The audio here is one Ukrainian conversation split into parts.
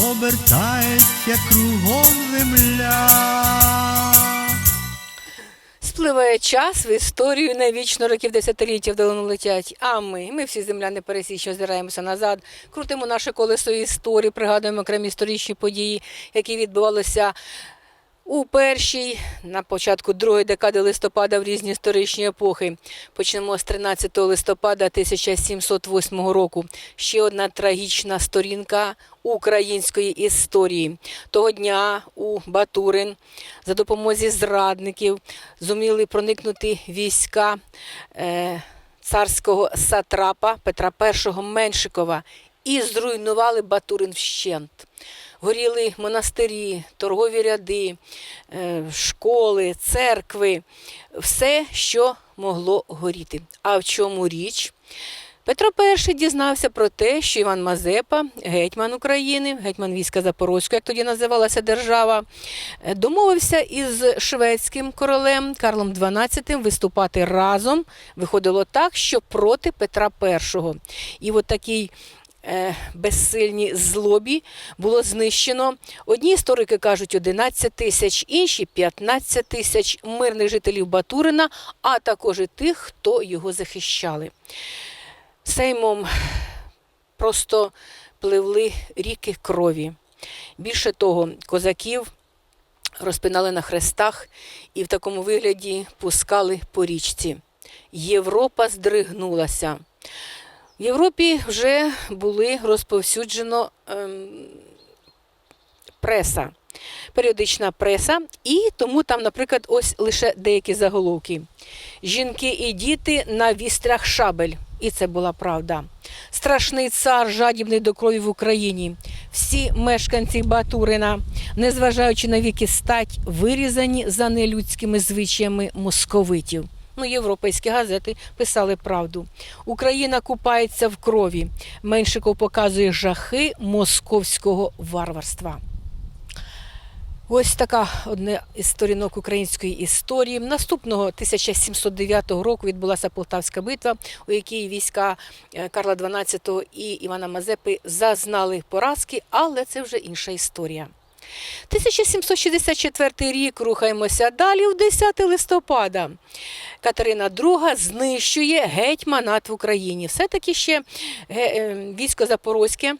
обертається кругом земля. Спливає час в історію навічно років десятиліття вдалину летять. А ми, ми всі земляни пересічно озираємося назад, крутимо наше колесо історії, пригадуємо окремі історичні події, які відбувалися у першій, на початку другої декади листопада в різні історичні епохи. Почнемо з 13 листопада 1708 року. Ще одна трагічна сторінка української історії. Того дня у Батурин за допомозі зрадників зуміли проникнути війська е, царського сатрапа Петра І Меншикова і зруйнували Батурин вщент. Горіли монастирі, торгові ряди, е, школи, церкви, все, що могло горіти. А в чому річ? Петро І дізнався про те, що Іван Мазепа, гетьман України, гетьман війська Запорозького, як тоді називалася держава, е, домовився із шведським королем Карлом XII виступати разом. Виходило так, що проти Петра І. І от такий е, безсильній злобі було знищено. Одні історики кажуть 11 тисяч, інші 15 тисяч мирних жителів Батурина, а також і тих, хто його захищали. Сеймом просто пливли ріки крові. Більше того, козаків розпинали на хрестах і в такому вигляді пускали по річці. Європа здригнулася. В Європі вже були розповсюджено ем, преса, періодична преса, і тому там, наприклад, ось лише деякі заголовки. Жінки і діти на вістрях шабель. І це була правда. Страшний цар, жадібний до крові в Україні. Всі мешканці Батурина, незважаючи на віки стать, вирізані за нелюдськими звичаями московитів. Ну, європейські газети писали правду. Україна купається в крові. Меншиков показує жахи московського варварства. Ось така одна із сторінок української історії. Наступного 1709 року відбулася Полтавська битва, у якій війська е, Карла XII і Івана Мазепи зазнали поразки, але це вже інша історія. 1764 рік рухаємося далі, в 10 листопада. Катерина II знищує гетьманат в Україні. Все-таки ще е, військо Запорозьке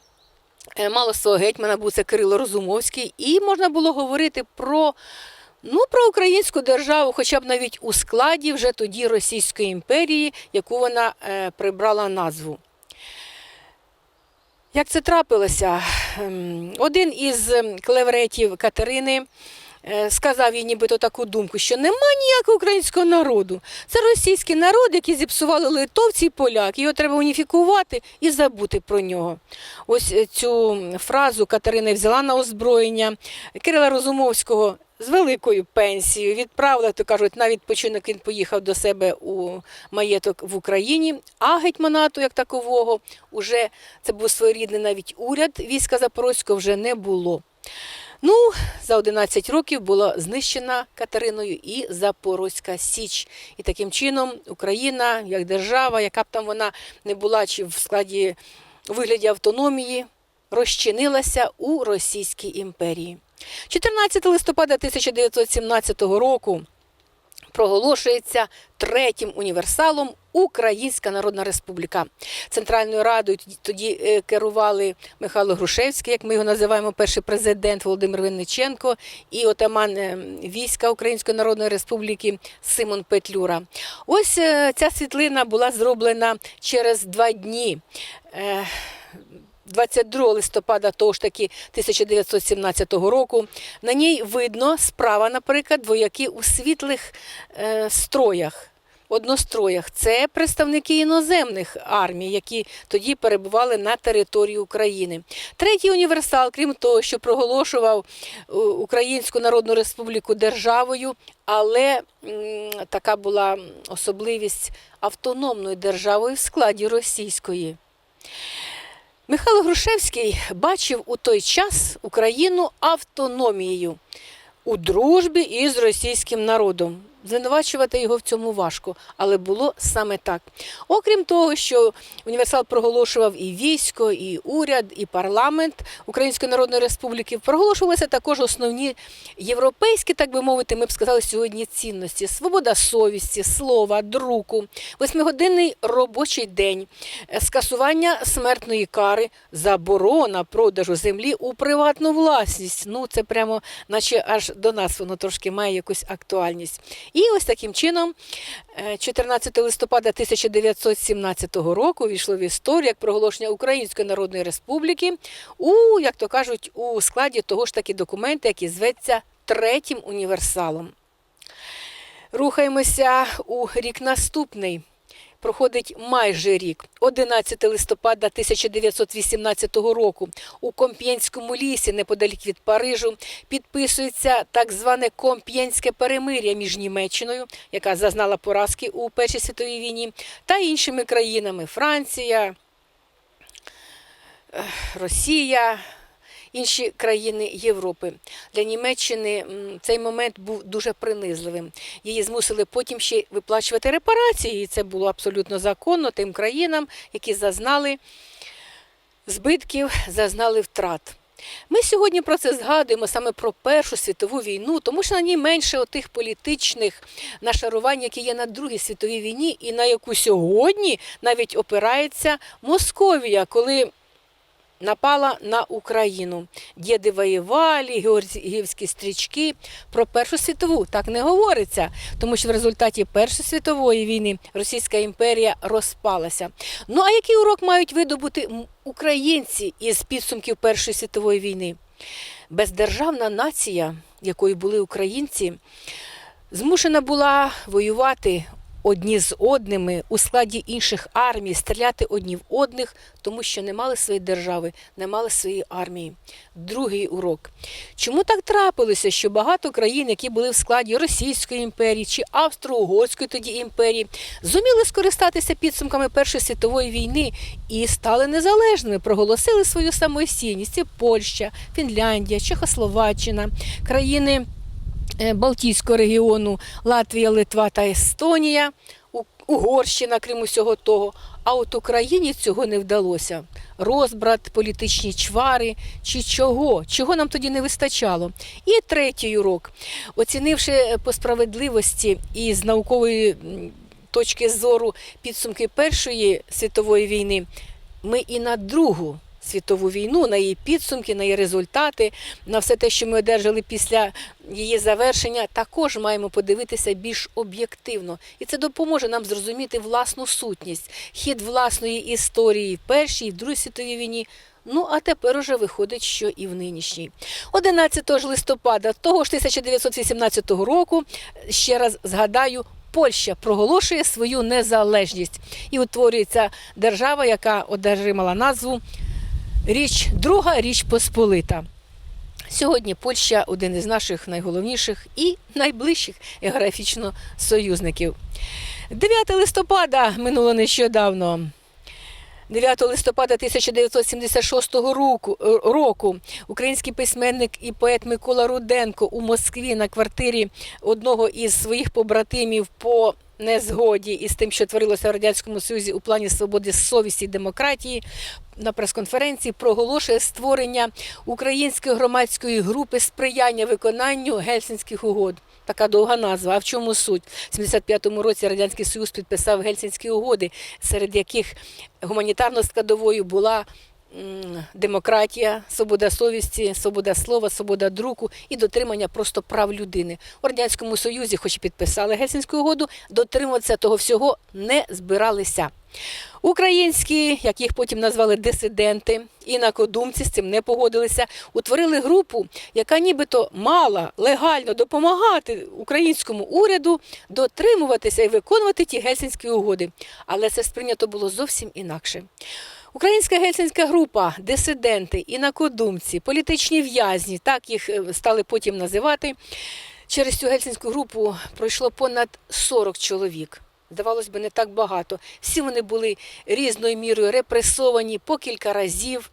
Е, мало свого гетьмана був це Кирило Розумовський, і можна було говорити про, ну, про українську державу, хоча б навіть у складі вже тоді Російської імперії, яку вона е, прибрала назву. Як це трапилося? Ем, Один із ем, клевретів Катерини е, сказав їй нібито таку думку, що нема ніякого українського народу. Це російський народ, який зіпсували литовці і поляки. Його треба уніфікувати і забути про нього. Ось е, цю фразу Катерина взяла на озброєння Кирила Розумовського. З великою пенсією відправила, то кажуть, на відпочинок він поїхав до себе у маєток в Україні, а гетьманату, як такового, уже це був своєрідний навіть уряд війська Запорозького вже не було. Ну, за 11 років була знищена Катериною і Запорозька Січ. І таким чином Україна, як держава, яка б там вона не була, чи в складі вигляді автономії, розчинилася у Російській імперії. 14 листопада 1917 року проголошується третім універсалом Українська Народна Республіка. Центральною радою тоді- е, керували Михайло Грушевський, як ми його називаємо, перший президент Володимир Винниченко і отаман е, війська Української Народної Республіки Симон Петлюра. Ось е, ця світлина була зроблена через два дні. Е, 22 листопада того ж таки 1917 року. На ній видно справа, наприклад, вояки у світлих е, строях. одностроях. Це представники іноземних армій, які тоді перебували на території України. Третій універсал, крім того, що проголошував е, Українську Народну Республіку державою, але м, така була особливість автономною державою в складі російської. Михайло Грушевський бачив у той час Україну автономією у дружбі із російським народом. Звинувачувати його в цьому важко, але було саме так. Окрім того, що універсал проголошував і військо, і уряд, і парламент Української Народної Республіки, проголошувалися також основні європейські, так би мовити, ми б сказали сьогодні цінності: свобода совісті, слова, друку, восьмигодинний робочий день, скасування смертної кари, заборона продажу землі у приватну власність. Ну це прямо, наче аж до нас воно трошки має якусь актуальність. І ось таким чином, е, 14 листопада 1917 року війшло в історію як проголошення Української Народної Республіки у, як то кажуть, у складі того ж таки документа, який зветься третім універсалом. Рухаємося у рік наступний. Проходить майже рік, 11 листопада 1918 року. У Комп'єнському лісі, неподалік від Парижу, підписується так зване Комп'єнське перемир'я між Німеччиною, яка зазнала поразки у Першій світовій війні, та іншими країнами Франція, Росія, інші країни Європи. Для Німеччини цей момент був дуже принизливим. Її змусили потім ще виплачувати репарації, і це було абсолютно законно тим країнам, які зазнали збитків, зазнали втрат. Ми сьогодні про це згадуємо саме про Першу світову війну, тому що на ній менше отих політичних нашарувань, які є на Другій світовій війні, і на яку сьогодні навіть опирається Московія, коли напала на Україну. Діди воювали, георгіївські стрічки. Про Першу світову так не говориться, тому що в результаті Першої світової війни Російська імперія розпалася. Ну а який урок мають видобути українці із підсумків Першої світової війни? Бездержавна нація, якою були українці, змушена була воювати одні з одними у складі інших армій, стріляти одні в одних, тому що не мали своєї держави, не мали своєї армії. Другий урок. Чому так трапилося, що багато країн, які були в складі Російської імперії чи Австро-Угорської тоді імперії, зуміли скористатися підсумками Першої світової війни і стали незалежними, проголосили свою самостійність. Це Польща, Фінляндія, Чехословаччина, країни. Е, Балтійського регіону Латвія, Литва та Естонія, Угорщина, крім усього того. А от Україні цього не вдалося. Розбрат, політичні чвари чи чого? Чого нам тоді не вистачало? І третій урок. Оцінивши е, по справедливості і з наукової точки зору підсумки Першої світової війни, ми і на другу світову війну, на її підсумки, на її результати, на все те, що ми одержали після її завершення, також маємо подивитися більш об'єктивно. І це допоможе нам зрозуміти власну сутність, хід власної історії в Першій і в Другій світовій війні. Ну, а тепер уже виходить, що і в нинішній. 11 ж листопада того ж 1918 року, ще раз згадаю, Польща проголошує свою незалежність і утворюється держава, яка одержимала назву Річ Друга Річ Посполита. Сьогодні Польща один із наших найголовніших і найближчих географічно союзників. 9 листопада минуло нещодавно. 9 листопада 1976 року, український письменник і поет Микола Руденко у Москві на квартирі одного із своїх побратимів по незгоді із тим, що творилося в радянському союзі у плані свободи совісті і демократії. На прес-конференції проголошує створення української громадської групи сприяння виконанню гельсінських угод. Така довга назва. А в чому суть? В 75-му році Радянський Союз підписав Гельсінські угоди, серед яких гуманітарно складовою була демократія, свобода совісті, свобода слова, свобода друку і дотримання просто прав людини. У радянському союзі, хоч і підписали Гельсінську угоду, дотримуватися того всього не збиралися. Українські, як їх потім назвали дисиденти, інакодумці з цим не погодилися, утворили групу, яка нібито мала легально допомагати українському уряду дотримуватися і виконувати ті гельсінські угоди. Але це сприйнято було зовсім інакше. Українська гельсінська група, дисиденти, інакодумці, політичні в'язні, так їх е, стали потім називати. Через цю гельсінську групу пройшло понад 40 чоловік. Здавалось би, не так багато. Всі вони були різною мірою репресовані по кілька разів.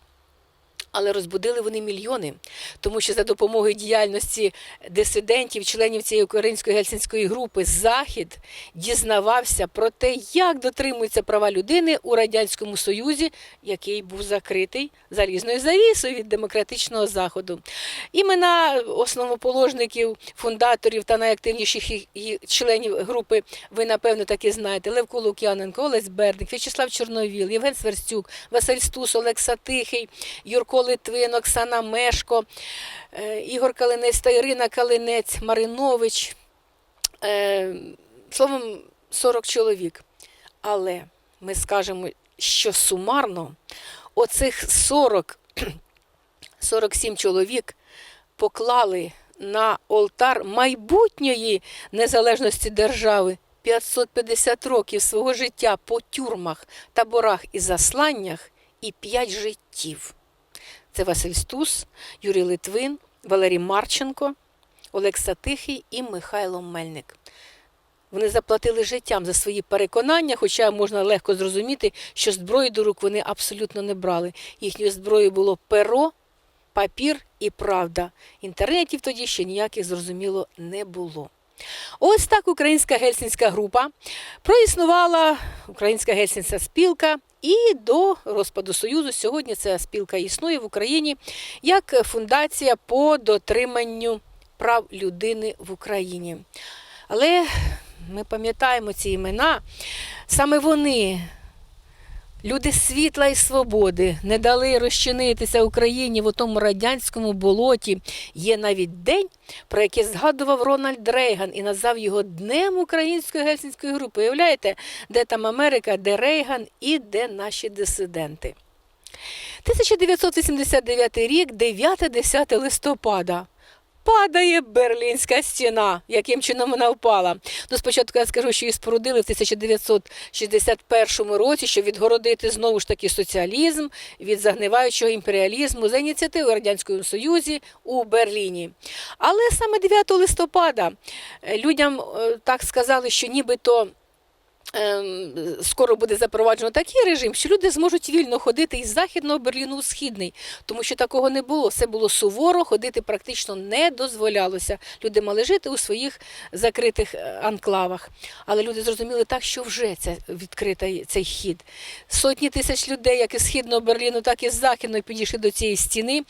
Але розбудили вони мільйони, тому що за допомогою діяльності дисидентів, членів цієї української гельсінської групи, Захід дізнавався про те, як дотримуються права людини у радянському союзі, який був закритий залізною завісою від демократичного заходу. Імена основоположників, фундаторів та найактивніших членів групи ви напевно таки знаєте: Левко Лук'яненко, Олесь Бердник, В'ячеслав Чорновіл, Євген Сверстюк, Василь Стус, Олекса Тихий, Юрко Литвин, Оксана Мешко, е, Ігор Калинець та Ірина Калинець, Маринович. Е, Словом, 40 чоловік. Але ми скажемо, що сумарно оцих 40, 47 чоловік поклали на олтар майбутньої незалежності держави 550 років свого життя по тюрмах, таборах і засланнях і 5 життів. Це Василь Стус, Юрій Литвин, Валерій Марченко, Олекса Тихий і Михайло Мельник. Вони заплатили життям за свої переконання, хоча можна легко зрозуміти, що зброї до рук вони абсолютно не брали. Їхньою зброєю було перо, папір і правда. Інтернетів тоді ще ніяких зрозуміло не було. Ось так українська гельсінська група проіснувала українська гельсінська спілка. І до розпаду Союзу сьогодні ця спілка існує в Україні як фундація по дотриманню прав людини в Україні. Але ми пам'ятаємо ці імена. Саме вони, люди світла і свободи, не дали розчинитися Україні в тому радянському болоті. Є навіть день, про який згадував Рональд Рейган і назвав його Днем Української гельсінської групи. Уявляєте, де там Америка, де Рейган і де наші дисиденти. 1989 рік, 9-10 листопада. Падає Берлінська стіна. Яким чином вона впала? Ну, спочатку я скажу, що її спорудили в 1961 році, щоб відгородити знову ж таки соціалізм від загниваючого імперіалізму за ініціативою Радянського Союзі у Берліні. Але саме 9 листопада е, людям е, так сказали, що нібито. Ем, Скоро буде запроваджено такий режим, що люди зможуть вільно ходити із західного Берліну у східний, тому що такого не було. Все було суворо, ходити практично не дозволялося. Люди мали жити у своїх закритих е, анклавах. Але люди зрозуміли так, що вже це відкритий цей хід. Сотні тисяч людей, як із східного Берліну, так і з західного, підійшли до цієї стіни.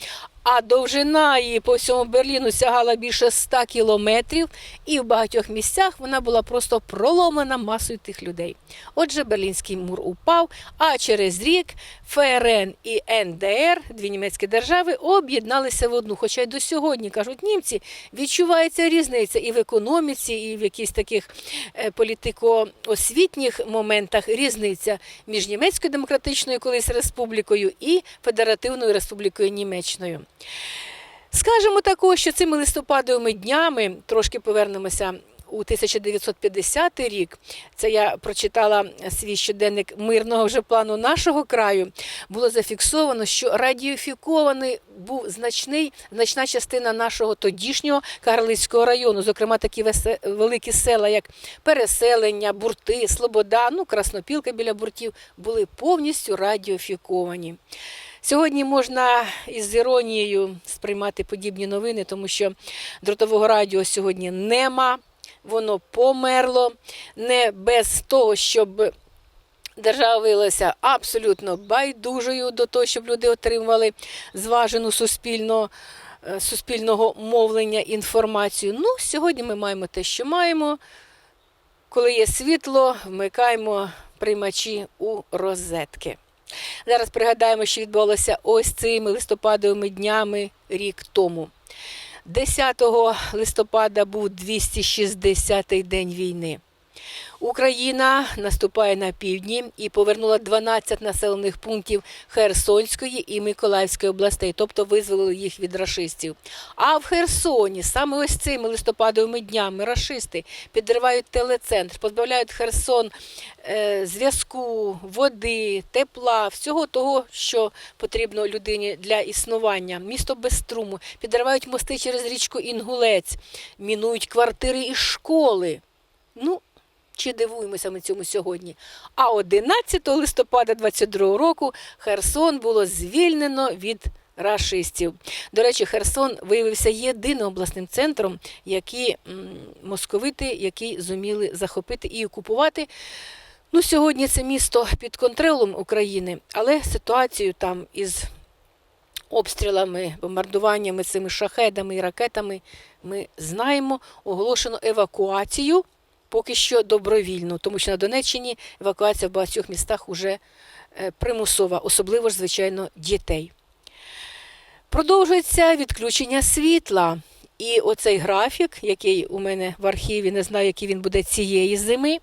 А довжина її по всьому Берліну сягала більше 100 кілометрів, і в багатьох місцях вона була просто проломлена масою тих людей. Отже, Берлінський мур упав, а через рік ФРН і НДР, дві німецькі держави, об'єдналися в одну. Хоча й до сьогодні, кажуть німці, відчувається різниця і в економіці, і в якихось таких е, політико-освітніх моментах різниця між Німецькою демократичною колись республікою і Федеративною Республікою Німеччиною. Скажемо також, що цими листопадовими днями трошки повернемося. У 1950 рік це я прочитала свій щоденник мирного вже плану нашого краю. Було зафіксовано, що радіофікований був значний, значна частина нашого тодішнього Карлицького району, зокрема такі великі села, як Переселення, Бурти, Слобода, ну Краснопілка біля буртів, були повністю радіофіковані. Сьогодні можна із іронією сприймати подібні новини, тому що дротового радіо сьогодні нема, воно померло, не без того, щоб держава виявилася абсолютно байдужою до того, щоб люди отримували зважену суспільно, е, суспільного мовлення інформацію. Ну, сьогодні ми маємо те, що маємо. Коли є світло, вмикаємо приймачі у розетки. Зараз пригадаємо, що відбулося ось цими листопадовими днями рік тому. 10 листопада був 260-й день війни. Україна наступає на півдні і повернула 12 населених пунктів Херсонської і Миколаївської областей, тобто визволили їх від рашистів. А в Херсоні саме ось цими листопадовими днями рашисти підривають телецентр, позбавляють Херсон е, зв'язку, води, тепла, всього того, що потрібно людині для існування. Місто без струму, підривають мости через річку Інгулець, мінують квартири і школи. Ну, чи дивуємося ми цьому сьогодні? А 11 листопада 22 року Херсон було звільнено від рашистів. До речі, Херсон виявився єдиним обласним центром, які московити, які зуміли захопити і окупувати. Ну, сьогодні це місто під контролем України, але ситуацію там із обстрілами, бомбардуваннями цими шахедами і ракетами ми знаємо. Оголошено евакуацію поки що добровільну, тому що на Донеччині евакуація в багатьох містах вже е, примусова, особливо ж, звичайно, дітей. Продовжується відключення світла. І оцей графік, який у мене в архіві, не знаю, який він буде цієї зими.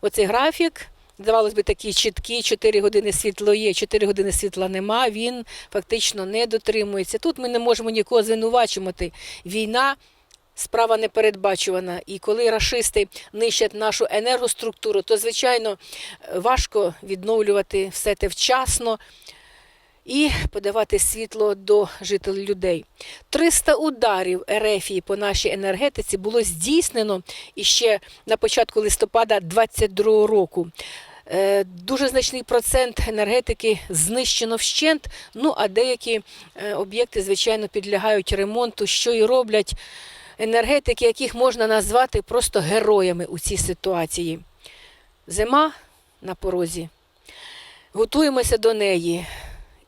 Оцей графік, здавалось би, такий чіткий, 4 години світло є, 4 години світла нема, він фактично не дотримується. Тут ми не можемо нікого звинувачувати. Війна справа непередбачувана. І коли рашисти нищать нашу енергоструктуру, то, звичайно, важко відновлювати все те вчасно і подавати світло до жителів людей. 300 ударів Ерефії по нашій енергетиці було здійснено іще на початку листопада 2022 року. Е, Дуже значний процент енергетики знищено вщент. Ну а деякі е, об'єкти, звичайно, підлягають ремонту, що і роблять енергетики, яких можна назвати просто героями у цій ситуації. Зима на порозі. Готуємося до неї.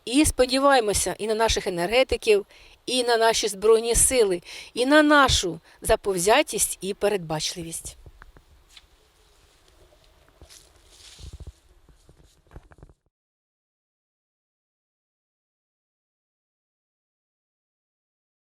І сподіваємося і на наших енергетиків, і на наші збройні сили, і на нашу заповзятість і передбачливість.